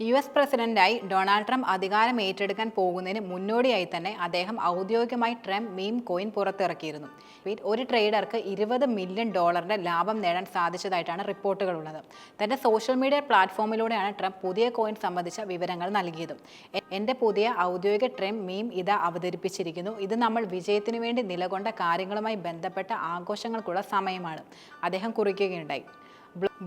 U S പ്രസിഡന്റായി Donald Trump അധികാരം ഏറ്റെടുക്കാൻ പോകുന്നതിന് മുന്നോടിയായി തന്നെ അദ്ദേഹം ഔദ്യോഗികമായി ട്രംപ് മീം കോയിൻ പുറത്തിറക്കിയിരുന്നു. ഒരു ട്രേഡർക്ക് ഇരുപത് മില്യൺ ഡോളറിന്റെ ലാഭം നേടാൻ സാധിച്ചതായിട്ടാണ് റിപ്പോർട്ടുകളുള്ളത്. തന്റെ സോഷ്യൽ മീഡിയ പ്ലാറ്റ്ഫോമിലൂടെയാണ് ട്രംപ് പുതിയ കോയിൻ സംബന്ധിച്ച വിവരങ്ങൾ നൽകിയത്. എന്റെ പുതിയ ഔദ്യോഗിക ട്രംപ് മീം ഇത് അവതരിപ്പിച്ചിരിക്കുന്നു. ഇത് നമ്മൾ വിജയത്തിനു വേണ്ടി നിലകൊണ്ട കാര്യങ്ങളുമായി ബന്ധപ്പെട്ട ആഘോഷങ്ങൾക്കുള്ള സമയമാണ്. അദ്ദേഹം കുറിക്കുകയുണ്ടായി.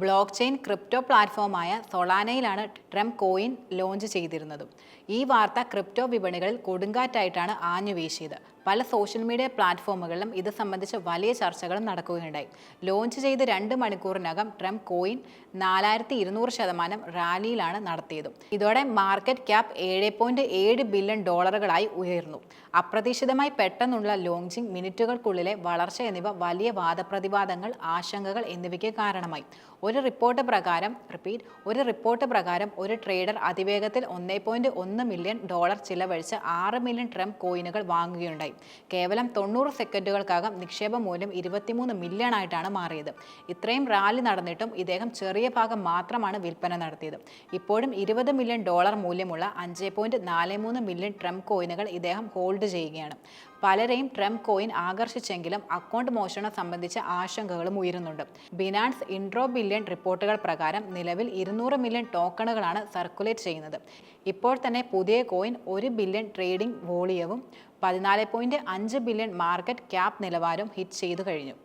ബ്ലോക്ക് ചെയിൻ ക്രിപ്റ്റോ പ്ലാറ്റ്ഫോമായ സൊളാനയിലാണ് ട്രംപ് കോയിൻ ലോഞ്ച് ചെയ്തിരുന്നതും. ഈ വാർത്ത ക്രിപ്റ്റോ വിപണികളിൽ കൊടുങ്കാറ്റായിട്ടാണ് ആഞ്ഞു വീശിയത് പല സോഷ്യൽ മീഡിയ പ്ലാറ്റ്ഫോമുകളിലും ഇത് സംബന്ധിച്ച് വലിയ ചർച്ചകളും നടക്കുകയുണ്ടായി. ലോഞ്ച് ചെയ്ത് രണ്ട് മണിക്കൂറിനകം ട്രംപ് കോയിൻ നാലായിരത്തി ഇരുന്നൂറ് ശതമാനം റാലിയിലാണ് നടത്തിയത്. ഇതോടെ മാർക്കറ്റ് ക്യാപ് ഏഴ് പോയിന്റ് ഏഴ് ബില്യൺ ഡോളറുകളായി ഉയർന്നു. അപ്രതീക്ഷിതമായി പെട്ടെന്നുള്ള ലോഞ്ചിങ് മിനിറ്റുകൾക്കുള്ളിലെ വളർച്ച എന്നിവ വലിയ വാദപ്രതിവാദങ്ങൾ ആശങ്കകൾ എന്നിവയ്ക്ക് കാരണമായി. ഒരു റിപ്പോർട്ട് പ്രകാരം റിപ്പീറ്റ് ഒരു റിപ്പോർട്ട് പ്രകാരം ഒരു ട്രേഡർ അതിവേഗത്തിൽ ഒന്നേ പോയിന്റ് ഒന്ന് മില്യൺ ഡോളർ ചിലവഴിച്ച് ആറ് മില്യൺ ട്രംപ് കോയിനുകൾ വാങ്ങുകയുണ്ടായി. കേവലം തൊണ്ണൂറ് സെക്കൻഡുകൾക്കകം നിക്ഷേപ മൂല്യം ഇരുപത്തിമൂന്ന് മില്യൺ ആയിട്ടാണ് മാറിയത്. ഇത്രയും റാലി നടന്നിട്ടും ഇദ്ദേഹം ചെറിയ ഭാഗം മാത്രമാണ് വിൽപ്പന നടത്തിയത്. ഇപ്പോഴും ഇരുപത് മില്യൺ ഡോളർ മൂല്യമുള്ള അഞ്ച് പോയിന്റ് നാല് മൂന്ന് മില്യൺ ട്രംപ് കോയിനുകൾ ഇദ്ദേഹം ഹോൾഡ് ചെയ്യുകയാണ്. പലരെയും ട്രംപ് കോയിൻ ആകർഷിച്ചെങ്കിലും അക്കൗണ്ട് മോഷണം സംബന്ധിച്ച ആശങ്കകളും ഉയരുന്നുണ്ട്. ബിനാൻസ് ഇൻട്രോ ബില്യൺ റിപ്പോർട്ടുകൾ പ്രകാരം നിലവിൽ ഇരുന്നൂറ് മില്യൺ ടോക്കണുകളാണ് സർക്കുലേറ്റ് ചെയ്യുന്നത്. ഇപ്പോൾ തന്നെ പുതിയ കോയിൻ ഒരു ബില്യൺ ട്രേഡിംഗ് വോളിയവും പതിനാല് പോയിന്റ് അഞ്ച് ബില്യൺ മാർക്കറ്റ് ക്യാപ് നിലവാരവും ഹിറ്റ് ചെയ്തു കഴിഞ്ഞു.